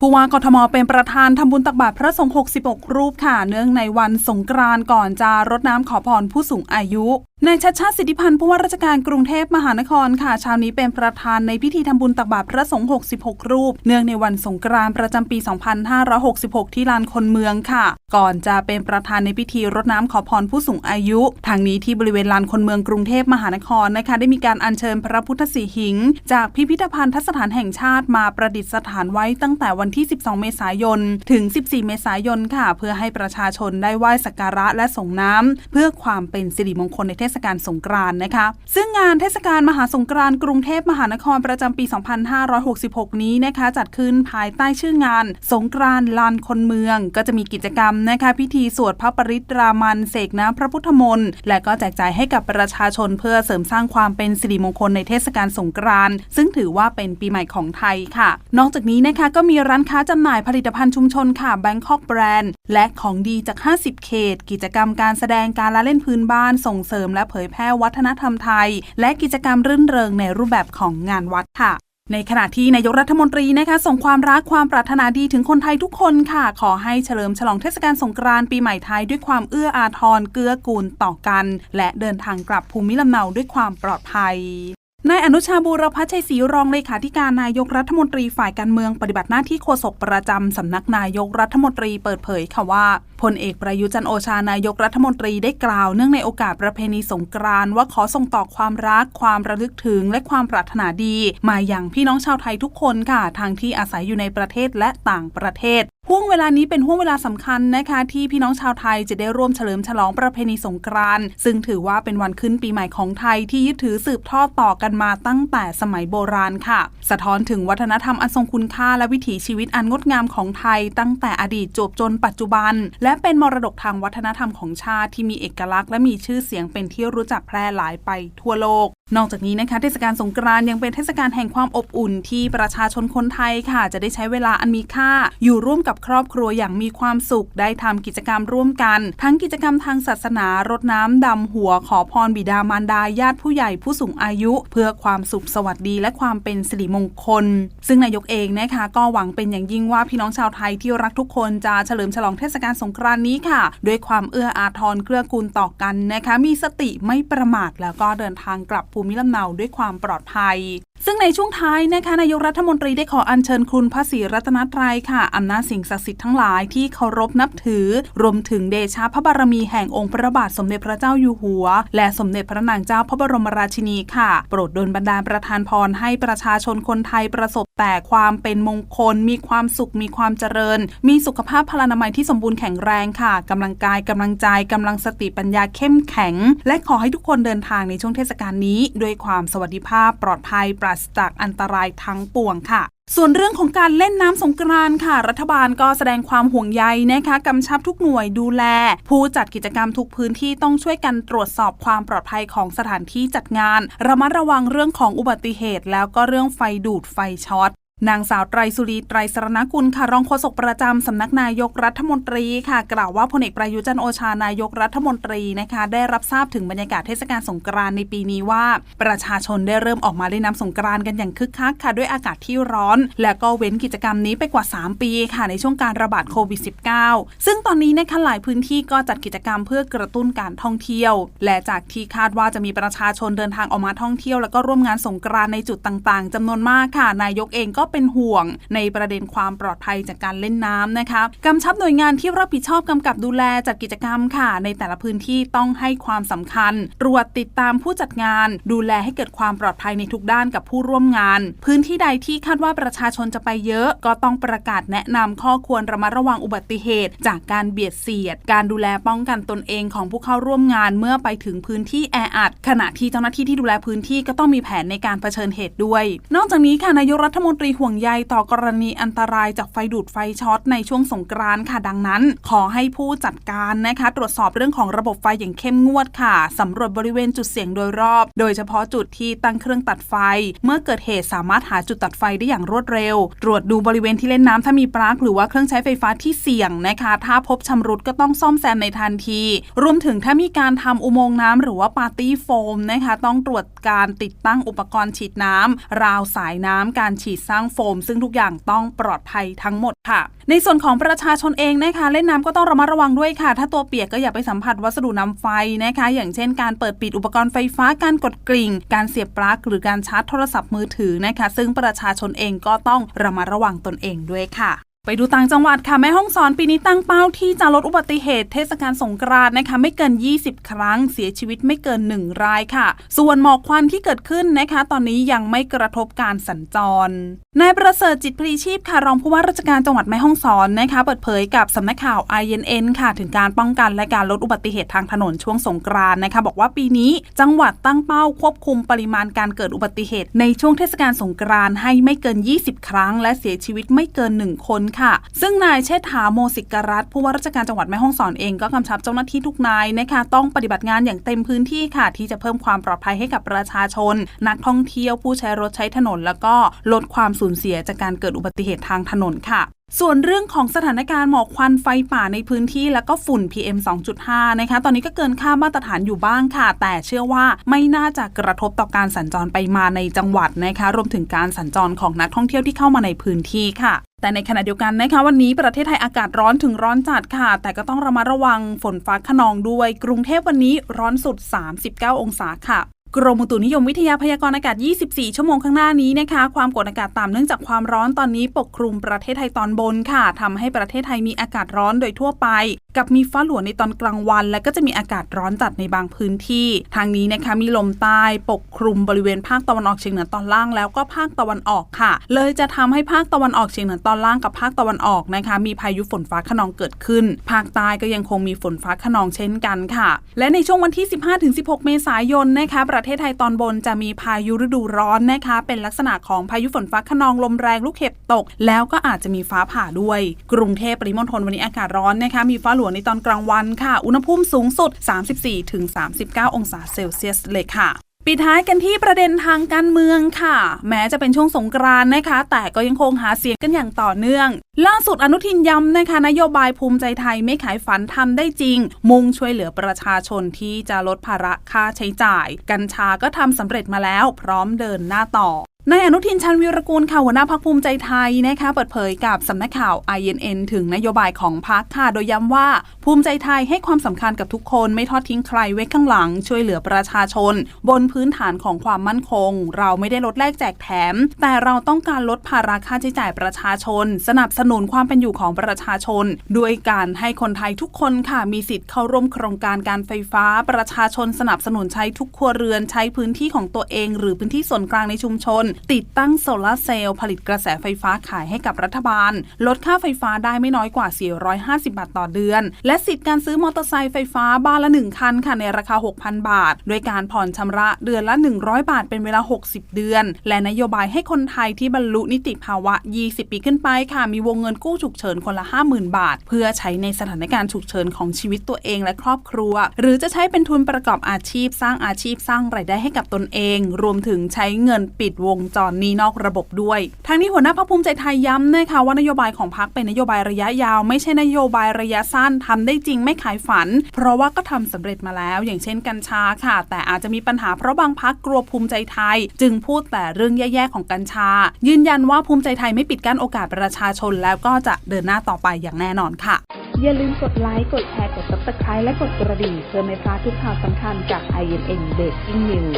ผู้ว่ากทมเป็นประธานทำบุญตักบาตรพระสงฆ์ 66 รูปค่ะ เนื่องในวันสงกรานต์ก่อนจะรดน้ำขอพรผู้สูงอายุนายชัดชาติสิทธิพันธ์ผู้ว่าราชการกรุงเทพมหานครค่ะเชาวนี้เป็นประธานในพิธีทำบุญตักบาตรพระสงฆ์ 66 รูป เนื่องในวันสงกรานต์ประจำปี 2566 ที่ลานคนเมืองค่ะ ก่อนจะเป็นประธานในพิธีรดน้ำขอพรผู้สูงอายุ ทางนี้ที่บริเวณลานคนเมืองกรุงเทพมหานครนะคะ ได้มีการอัญเชิญพระพุทธสีหิง จากพิพิธภัณฑสถานแห่งชาติมาประดิษฐานไว้ตั้งแต่วันที่ 12 เมษายน ถึง 14 เมษายนค่ะ เพื่อให้ประชาชนได้ไหว้สักการะและส่งน้ำเพื่อความเป็นสิริมงคลในเทศกาลสงกรานต์นะคะ ซึ่งงานเทศกาลมหาสงกรานต์กรุงเทพมหานครประจำปี 2566 นี้นะคะ จัดขึ้นภายใต้ชื่องาน สงกรานต์ลานคนเมือง ก็จะมีกิจกรรมนะคะ พิธีสวดพระปริตรามันเสกน้ำพระพุทธมนต์และก็แจกจ่ายให้กับประชาชนเพื่อเสริมสร้างความเป็นสิริมงคลในเทศกาลสงกรานต์ซึ่งถือว่าเป็นปีใหม่ของไทยค่ะ นอกจากนี้นะคะก็มีร้านค้าจำหน่ายผลิตภัณฑ์ชุมชนค่ะ Bangkok Brand และของดีจาก 50 เขต กิจกรรมการแสดงการละเล่นพื้นบ้านส่งเสริมและเผยแพร่วัฒนธรรมไทย และกิจกรรมรื่นเริงในรูปแบบของงานวัดค่ะในขณะที่นายกรัฐมนตรีนะคะส่งความรักความปรารถนาดีถึงคนไทยทุกคนค่ะ ขอให้เฉลิมฉลองเทศกาลสงกรานต์ปีใหม่ไทยด้วยความเอื้ออาทรเกื้อกูลต่อกัน และเดินทางกลับภูมิลำเนาด้วยความปลอดภัย นายอนุชาบูรพัชชัยศรีรองเลขาธิการนายกรัฐมนตรีฝ่ายการเมืองปฏิบัติหน้าที่โฆษกประจำสำนักนายกรัฐมนตรีเปิดเผยค่ะว่าพลเอกประยุจันโอชานายกรัฐมนตรีได้กล่าวเนื่องในโอกาสประเพณีสงกรานต์ว่าขอส่งต่อความรัก ความระลึกถึงและความปรารถนาดี มาอย่างพี่น้องชาวไทยทุกคนค่ะทางที่อาศัยอยู่ในประเทศและต่างประเทศ ห่วงเวลานี้เป็นห่วงเวลาสำคัญนะคะที่พี่น้องชาวไทยจะได้ร่วมเฉลิมฉลองประเพณีสงกรานต์ซึ่งถือว่าเป็นวันขึ้นปีใหม่ของไทยที่ยึดถือสืบทอดต่อกันมาตั้งแต่สมัยโบราณค่ะ สะท้อนถึงวัฒนธรรมอันทรงคุณค่าและวิถีชีวิตอันงดงามของไทย ตั้งแต่อดีตจบจนปัจจุบัน และเป็นมรดกทางวัฒนธรรมของชาติที่มีเอกลักษณ์และมีชื่อเสียงเป็นที่รู้จักแพร่หลายไปทั่วโลกนอกจากนี้นะคะเทศกาลสงกรานยังเป็นเทศกาลแห่งความอบอุ่นที่ประชาชนคนไทยค่ะ จะได้ใช้เวลาอันมีค่า อยู่ร่วมกับครอบครัวอย่างมีความสุขได้ทำกิจกรรมร่วมกัน ทั้งกิจกรรมทางศาสนารดน้ำดำหัวขอพรบิดามารดาญาติผู้ใหญ่ผู้สูงอายุ เพื่อความสุขสวัสดีและความเป็นสิริมงคล ซึ่งนายกเองนะคะ ก็หวังเป็นอย่างยิ่งว่าพี่น้องชาวไทยที่รักทุกคนจะเฉลิมฉลองเทศกาลสงกรานนี้ค่ะ ด้วยความเอื้ออาทรเกื้อกูลต่อกันนะคะ มีสติไม่ประมาทแล้วก็เดินทางกลับภูมิลำเนาด้วยความปลอดภัย ซึ่งในช่วงท้ายนะคะนายกรัฐมนตรีได้ขออัญเชิญคุณพระศรีรัตนตรัยค่ะอำนาจสิ่งศักดิ์สิทธิ์ทั้งหลายที่เคารพนับถือ รวมถึงเดชาพระบารมีแห่งองค์พระบาทสมเด็จพระเจ้าอยู่หัว และสมเด็จพระนางเจ้าพระบรมราชินีค่ะ โปรดดลบันดาลประทานพรให้ประชาชนคนไทยประสบแต่ความเป็นมงคล มีความสุขมีความเจริญ มีสุขภาพพลานามัยที่สมบูรณ์แข็งแรงค่ะกำลังกายกำลังใจกำลังสติปัญญาเข้มแข็ง และขอให้ทุกคนเดินทางในช่วงเทศกาลนี้ด้วยความสวัสดิภาพปลอดภัยปราศจากอันตรายทั้งปวงค่ะ ส่วนเรื่องของการเล่นน้ำสงกรานต์ค่ะ รัฐบาลก็แสดงความห่วงใยนะคะกำชับทุกหน่วยดูแล ผู้จัดกิจกรรมทุกพื้นที่ต้องช่วยกันตรวจสอบความปลอดภัยของสถานที่จัดงาน ระมัดระวังเรื่องของอุบัติเหตุ แล้วก็เรื่องไฟดูดไฟช็อต นางสาวไตรสุรีไตรสรณกุลค่ะรองโฆษกประจำสำนักนายกรัฐมนตรีค่ะ กล่าวว่าพลเอกประยุจันโอชานายกรัฐมนตรีนะคะ ได้รับทราบถึงบรรยากาศเทศกาลสงกรานในปีนี้ว่า ประชาชนได้เริ่มออกมาเล่นน้ำสงกรานกันอย่างคึกคักค่ะ ด้วยอากาศที่ร้อน และก็เว้นกิจกรรมนี้ไปกว่า 3 ปีค่ะ ในช่วงการระบาดโควิด -19 ซึ่งตอนนี้นะคะหลายพื้นที่ก็จัดกิจกรรมเพื่อกระตุ้นการท่องเที่ยว และจากที่คาดว่าจะมีประชาชนเดินทางออกมาท่องเที่ยว แล้วก็ร่วมงานสงกรานในจุดต่างๆจำนวนมากค่ะ นายกเองก็เป็นห่วงในประเด็นความปลอดภัยจากการเล่นน้ำนะคะกำชับหน่วยงานที่รับผิดชอบกำกับดูแลจัดกิจกรรมค่ะ ในแต่ละพื้นที่ต้องให้ความสำคัญ ตรวจติดตามผู้จัดงาน ดูแลให้เกิดความปลอดภัยในทุกด้านกับผู้ร่วมงาน พื้นที่ใดที่คาดว่าประชาชนจะไปเยอะ ก็ต้องประกาศแนะนำข้อควรระมัดระวังอุบัติเหตุ จากการเบียดเสียด การดูแลป้องกันตนเองของผู้เข้าร่วมงานเมื่อไปถึงพื้นที่แออัดขณะที่เจ้าหน้าที่ที่ดูแลพื้นที่ก็ต้องมีแผนในการเผชิญเหตุด้วย นอกจากนี้ค่ะนายกรัฐมนตรีห่วงใยต่อกรณีอันตรายจากไฟดูดไฟช็อตในช่วงสงกรานต์ค่ะดังนั้น ขอให้ผู้จัดการนะคะ ตรวจสอบเรื่องของระบบไฟอย่างเข้มงวดค่ะสำรวจบริเวณจุดเสี่ยงโดยรอบ โดยเฉพาะจุดที่ตั้งเครื่องตัดไฟ เมื่อเกิดเหตุสามารถหาจุดตัดไฟได้อย่างรวดเร็ว ตรวจดูบริเวณที่เล่นน้ำถ้ามีปลั๊กหรือว่าเครื่องใช้ไฟฟ้าที่เสี่ยงนะคะ ถ้าพบชำรุดก็ต้องซ่อมแซมในทันที รวมถึงถ้ามีการทำอุโมงค์น้ำหรือว่าปาร์ตี้โฟมนะคะ ต้องตรวจการติดตั้งอุปกรณ์ฉีดน้ำราวสายน้ำการฉีดสร้างางโฟม ซึ่งทุกอย่างต้องปลอดภัยทั้งหมดค่ะ ในส่วนของประชาชนเองนะคะเล่นน้ำก็ต้องระมัดระวังด้วยค่ะ ถ้าตัวเปียกก็อย่าไปสัมผัสวัสดุนำไฟนะคะ อย่างเช่น การเปิดปิดอุปกรณ์ไฟฟ้าการกดกริ่ง การเสียบปลั๊กหรือการชาร์จโทรศัพท์มือถือนะคะ ซึ่งประชาชนเองก็ต้องระมัดระวังตนเองด้วยค่ะ ไปดูต่างจังหวัดค่ะแม่ห้องสอนปีนี้ตั้งเป้าที่จะลดอุบัติเหตุเทศกาลสงกรานต์นะคะไม่เกิน 20 ครั้งเสียชีวิตไม่เกิน 1 รายค่ะ ส่วนหมอกควันที่เกิดขึ้นนะคะ ตอนนี้ยังไม่กระทบการสัญจรนายประเสริฐจิตพลีชีพค่ะรองผู้ว่าราชการจังหวัดแม่ฮ่องสอนนะคะ เปิดเผยกับสำนักข่าว INN ค่ะ ถึงการป้องกันและการลดอุบัติเหตุทางถนนช่วงสงกรานต์นะคะ บอกว่าปีนี้จังหวัดตั้งเป้าควบคุมปริมาณการเกิดอุบัติเหตุ ในช่วงเทศกาลสงกรานต์ให้ไม่เกิน 20 ครั้ง และเสียชีวิตไม่เกิน 1 คนค่ะ ซึ่งนายเชษฐาโมสิกรัตน์ผู้ว่าราชการจังหวัดแม่ฮ่องสอนเองก็กำชับเจ้าหน้าที่ทุกนายนะคะต้องปฏิบัติงานอย่างเต็มพื้นที่ค่ะ ที่จะเพิ่มความปลอดภัยให้กับประชาชน นักท่องเที่ยวผู้ใช้รถใช้ถนน แล้วก็ลดความสูญเสียจากการเกิดอุบัติเหตุทางถนนค่ะส่วนเรื่องของสถานการณ์หมอกควันไฟป่าในพื้นที่แล้วก็ฝุ่น PM 2.5 นะคะ ตอนนี้ก็เกินค่ามาตรฐานอยู่บ้างค่ะ แต่เชื่อว่าไม่น่าจะกระทบต่อการสัญจรไปมาในจังหวัดนะคะ รวมถึงการสัญจรของนักท่องเที่ยวที่เข้ามาในพื้นที่ค่ะ แต่ในขณะเดียวกันนะคะวันนี้ประเทศไทยอากาศร้อนถึงร้อนจัดค่ะ แต่ก็ต้องระมัดระวังฝนฟ้าขนองด้วย กรุงเทพวันนี้ร้อนสุด 39 องศาค่ะกรมอุตุนิยมวิทยาพยากรณ์อากาศ 24 ชั่วโมงข้างหน้านี้นะคะ ความกดอากาศต่ำเนื่องจากความร้อนตอนนี้ปกคลุมประเทศไทยตอนบนค่ะทำให้ประเทศไทยมีอากาศร้อนโดยทั่วไป กับมีฟ้าหลวในตอนกลางวัน และก็จะมีอากาศร้อนจัดในบางพื้นที่ ทางนี้นะคะมีลมใต้ปกคลุมบริเวณภาคตะวันออกเฉียงเหนือตอนล่างแล้วก็ภาคตะวันออกค่ะ เลยจะทำให้ภาคตะวันออกเฉียงเหนือตอนล่างกับภาคตะวันออกนะคะ มีพายุฝนฟ้าขนองเกิดขึ้น ภาคใต้ก็ยังคงมีฝนฟ้าขนองเช่นกันค่ะ และในช่วงวันที่ 15-16 เมษายนนะคะ ประเทศไทยตอนบนจะมีพายุฤดูร้อนนะคะ เป็นลักษณะของพายุฝนฟ้าขนองลมแรงลูกเห็บตก แล้วก็อาจจะมีฟ้าผ่าด้วย กรุงเทพปริมณฑลวันนี้อากาศร้อนนะคะมีฟ้าหลวงในตอนกลางวันค่ะ อุณหภูมิสูงสุด 34-39 องศาเซลเซียสเลยค่ะปิดท้ายกันที่ประเด็นทางการเมืองค่ะ แม้จะเป็นช่วงสงกรานนะคะ แต่ก็ยังคงหาเสียงกันอย่างต่อเนื่อง ล่าสุดอนุทินย้ำนะคะ นโยบายภูมิใจไทยไม่ขายฝันทำได้จริง มุ่งช่วยเหลือประชาชนที่จะลดภาระค่าใช้จ่าย กัญชาก็ทำสำเร็จมาแล้ว พร้อมเดินหน้าต่อ นายอนุทินชันวิรกูลค่ะหัวหน้าพักภูมิใจไทยนะคะเปิดเผยกับสำนักข่าว INN ถึงนโยบายของพักค่ะโดยย้ำว่า ภูมิใจไทยให้ความสำคัญกับทุกคนไม่ทอดทิ้งใครไว้ข้างหลัง ช่วยเหลือประชาชน บนพื้นฐานของความมั่นคง เราไม่ได้ลดแลกแจกแถม แต่เราต้องการลดภาระค่าใช้จ่ายประชาชน สนับสนุนความเป็นอยู่ของประชาชน ด้วยการให้คนไทยทุกคนค่ะมีสิทธิ์เข้าร่วมโครงการการไฟฟ้า ประชาชนสนับสนุนใช้ทุกครัวเรือนใช้พื้นที่ของตัวเอง หรือพื้นที่ส่วนกลางในชุมชนติดตั้งโซลาร์เซลล์ผลิตกระแสไฟฟ้าขายให้กับรัฐบาล ลดค่าไฟฟ้าได้ไม่น้อยกว่า 450 บาทต่อเดือน และสิทธิ์การซื้อมอเตอร์ไซค์ไฟฟ้าบ้านละ 1 คันค่ะในราคา 6,000 บาท โดยการผ่อนชำระเดือนละ 100 บาทเป็นเวลา 60 เดือน และนโยบายให้คนไทยที่บรรลุนิติภาวะ 20 ปีขึ้นไปค่ะมีวงเงินกู้ฉุกเฉินคนละ 50,000 บาท เพื่อใช้ในสถานการณ์ฉุกเฉินของชีวิตตัวเองและครอบครัว หรือจะใช้เป็นทุนประกอบอาชีพสร้างอาชีพสร้างรายได้ให้กับตนเอง รวมถึงใช้เงินปิดวงจรนี้นอกระบบด้วย ทางนี้หัวหน้าพรรคภูมิใจไทยย้ำนะคะว่านโยบายของพรรคเป็นนโยบายระยะยาว ไม่ใช่นโยบายระยะสั้นทำได้จริงไม่ขายฝัน เพราะว่าก็ทำสำเร็จมาแล้ว อย่างเช่นกัญชาค่ะ แต่อาจจะมีปัญหาเพราะบางพรรคกลัวภูมิใจไทย จึงพูดแต่เรื่องแย่ๆของกัญชา ยืนยันว่าภูมิใจไทยไม่ปิดกั้นโอกาสประชาชน แล้วก็จะเดินหน้าต่อไปอย่างแน่นอนค่ะ อย่าลืมกดไลค์ กดแชร์ กด subscribe และกดกระดิ่งเพื่อไม่พลาดทุกข่าวสำคัญจาก INN Breaking News